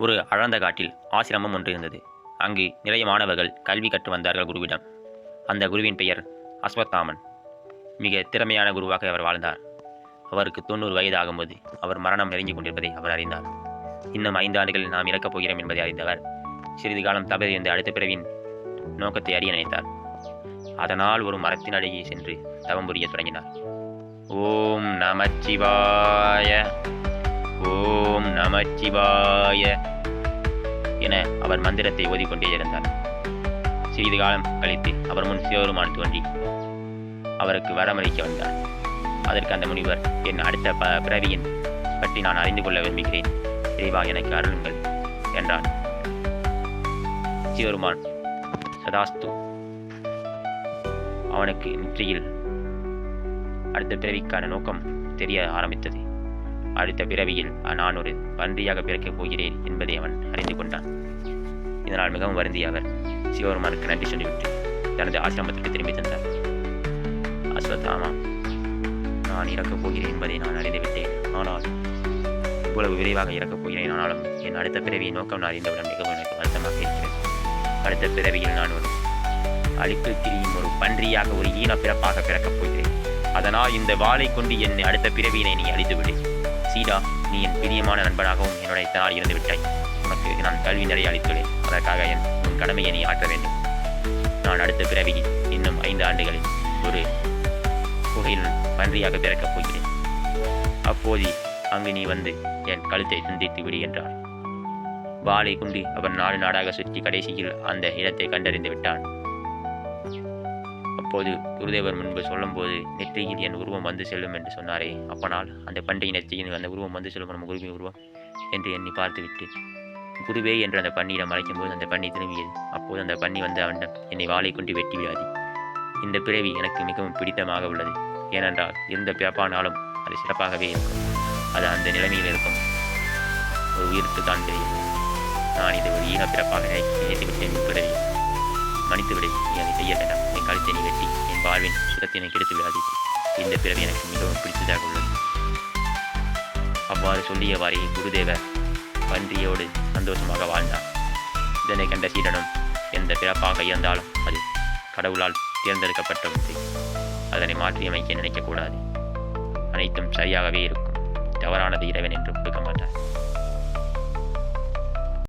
ஒரு அழந்த காட்டில் ஆசிரமம் ஒன்று இருந்தது. அங்கு நிறைய மாணவர்கள் கல்வி கற்று வந்தார்கள் குருவிடம். அந்த குருவின் பெயர் அஸ்வத்தாமன். மிக திறமையான குருவாக அவர் வாழ்ந்தார். அவருக்கு தொண்ணூறு வயது ஆகும்போது அவர் மரணம் நெருங்கிக் கொண்டிருப்பதை அவர் அறிந்தார். இன்னும் ஐந்து ஆண்டுகளில் நாம் இறக்கப் போகிறோம் என்பதை அறிந்தவர் சிறிது காலம் தவறியிருந்த அடுத்த பிறவின் நோக்கத்தை அறிய நினைத்தார். அதனால் ஒரு மரத்தின் அருகே சென்று தவம் புரியத் தொடங்கினார். ஓம் நமச்சிவாய. ஓம் நமச்சிவாய. என அவர் மந்திரத்தை ஓதிக்கொண்டே இருந்தார் சிறிது காலம் கழித்து அவர் முன் சிவபெருமான் தோன்றி அவருக்கு வரமளிக்க வந்தார். அதற்கு அந்த முனிவர் என் அடுத்த ப பிறவியின் பற்றி நான் அறிந்து கொள்ள விரும்புகிறேன். இறைவா எனக்கு அருளுங்கள் என்றார் சிவபெருமான் சதாஸ்து அவனுக்கு நெற்றியில் அடுத்த பிறவிக்கான நோக்கம் தெரிய ஆரம்பித்தது. அடுத்த பிறவியில் நான் ஒரு பன்றியாக பிறக்கப் போகிறேன் என்பதை அவன் அறிந்து கொண்டான். இதனால் மிகவும் வருந்திய அவர் சிவபெருமானுக்கு நன்றி சொல்லிவிட்டு தனது ஆசிரமத்திற்கு திரும்பி தந்தார் அஸ்வத்தாமா நான் இறக்கப் போகிறேன் என்பதை நான் அறிந்துவிட்டேன். ஆனால் இவ்வளவு விரைவாக இறக்கப் போகிறேன். ஆனாலும் என் அடுத்த பிறவியை நோக்கம் நான் அறிந்தவுடன் மிகவும் எனக்கு வருத்தமாக இருக்கிறது. அடுத்த பிறவியில் நான் ஒரு அழித்து திரியும் ஒரு பன்றியாக ஒரு ஈன பிறப்பாக பிறக்கப் போகிறேன். அதனால் இந்த வாளை கொண்டு என் அடுத்த பிறவியினை நீ அழித்துவிடு. சீடா நீ என் பிரியமான நண்பனாகவும் என்னுடைய தனால் இருந்து விட்டாய். உனக்கு நான் கல்வி நிறைய அளித்துள்ளேன் அதற்காக என் உன் கடமையை நீ ஆற்ற வேண்டும். நான் அடுத்த பிறவியில் இன்னும் ஐந்து ஆண்டுகளில் ஒரு குகையில் பன்றியாக பிறக்கப் போகிறேன். அப்போது அங்கு நீ வந்து என் கழுத்தை துண்டித்து விடு என்றார். வாளை கொண்டு அவன் நாடு நாடாக சுற்றி கடைசியில் அந்த இடத்தை கண்டறிந்து விட்டான். அப்போது குருதேவர் முன்பு சொல்லும்போது நெற்றியில் என் உருவம் வந்து செல்லும் என்று சொன்னாரே. அப்பனால் அந்த பண்டைய நெற்றியில் அந்த உருவம் வந்து செல்லும் நம்ம குருவின் உருவம் என்று எண்ணி பார்த்துவிட்டு குருவே என்று அந்த பன்னியிடம் அழைக்கும்போது அந்த பன்னி திரும்பியது. அப்போது அந்த பன்னி வந்து அவனிடம் என்னை வாளை கொண்டு வெட்டி விடாது. இந்த பிறவி எனக்கு மிகவும் பிடித்தமாக உள்ளது. ஏனென்றால் எந்த பிறப்பானாலும் அது சிறப்பாகவே இருக்கும். அது அந்த நிலைமையில் இருக்கும். ஒரு உயிருக்கு தான் தெரியும். நான் இது ஒரு ஈன பிறப்பாக நினை- நினைத்து விட்டேன் பிறவி. மன்னித்து நீ அதை செய்ய வேண்டாம். என் கழுத்தை நீ வெட்டி என் வாழ்வின் சுரத்தினை கெடுத்து விடாது. இந்த பிறவி எனக்கு மிகவும் பிடித்ததாக உள்ளது. அவ்வாறு சொல்லியவாறே குருதேவர் பன்றியோடு சந்தோஷமாக வாழ்ந்தார். இதனை கண்ட சீடனும் எந்த பிறப்பாக இருந்தாலும் அது கடவுளால் தேர்ந்தெடுக்கப்பட்ட ஒன்று. அதனை மாற்றியமைக்க நினைக்கக்கூடாது. அனைத்தும் சரியாகவே இருக்கும். தவறானது இறைவன் என்று